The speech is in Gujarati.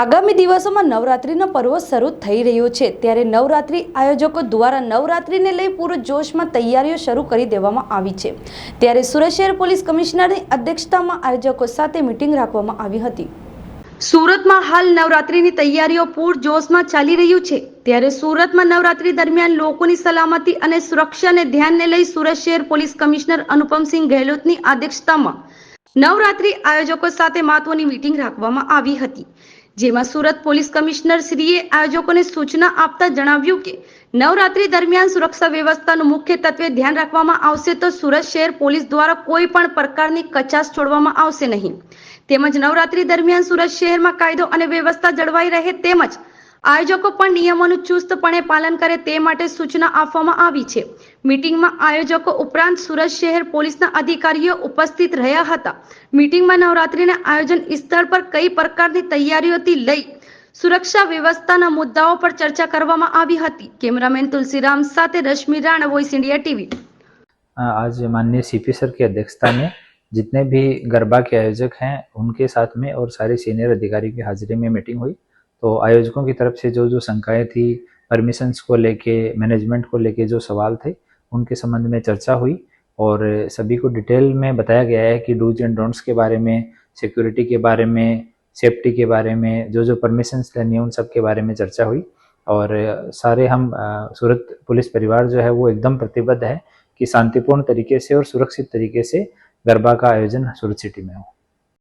આગામી દિવસોમાં નવરાત્રિનો પર્વ શરૂ થઈ રહ્યો છે. ત્યારે નવરાત્રિ આયોજકો દ્વારા નવરાત્રિને લઈ પૂરો જોશમાં તૈયારીઓ શરૂ કરી દેવામાં આવી છે. ત્યારે સુરત શહેર પોલીસ કમિશનરની અધ્યક્ષતામાં આયોજકો સાથે મિટિંગ રાખવામાં આવી હતી. સુરતમાં હાલ નવરાત્રિની તૈયારીઓ પૂરજોશમાં ચાલી રહ્યું છે. ત્યારે સુરતમાં નવરાત્રી દરમિયાન લોકોની સલામતી અને સુરક્ષાને ધ્યાનને લઈ સુરત શહેર પોલીસ કમિશનર અનુપમસિંહ ગહેલોતની અધ્યક્ષતામાં નવરાત્રિ આયોજકો સાથે મહત્વની મિટિંગ રાખવામાં આવી હતી. જેમાં સુરત પોલીસ કમિશનર શ્રીએ આયોજકોને સૂચના આપતા જણાવ્યું કે નવરાત્રી દરમિયાન સુરક્ષા વ્યવસ્થાનું મુખ્ય તત્વે ધ્યાન રાખવામાં આવશે તો સુરત શહેર પોલીસ દ્વારા કોઈ પણ પ્રકારની કચાશ છોડવામાં આવશે નહીં. તેમજ નવરાત્રી દરમિયાન સુરત શહેરમાં કાયદો અને વ્યવસ્થા જળવાઈ રહે તેમજ આયોજકો પણ નિયમોનું ચુસ્તપણે પાલન કરે તે માટે સૂચના આપવામાં આવી છે મીટિંગમાં આયોજકો ઉપરાંત સુરત શહેર પોલીસના અધિકારીઓ ઉપસ્થિત રહ્યા હતા મીટિંગમાં નવરાત્રીના આયોજન સ્થળ પર કઈ પ્રકારની તૈયારીઓથી લઈ સુરક્ષા વ્યવસ્થાના મુદ્દાઓ પર ચર્ચા કરવામાં આવી હતી કેમેરામેન તુલસીરામ સાથે Rashmi Rana voice India TV आज माननीय सीपी सर की अध्यक्षता में जितने भी गरबा के आयोजक हैं उनके साथ में और सारे सीनियर अधिकारी की हाजिरी में मीटिंग हुई तो आयोजकों की तरफ़ से जो जो शंकाएँ थी परमिशंस को लेके मैनेजमेंट को लेके जो सवाल थे, उनके संबंध में चर्चा हुई और सभी को डिटेल में बताया गया है कि डूज एंड डोंट्स के बारे में सिक्योरिटी के बारे में सेफ्टी के बारे में, जो जो परमिशंस लेनी है उन सब के बारे में चर्चा हुई और सारे हम सूरत पुलिस परिवार जो है वो एकदम प्रतिबद्ध है कि शांतिपूर्ण तरीके से और सुरक्षित तरीके से गरबा का आयोजन सूरत सिटी में हो।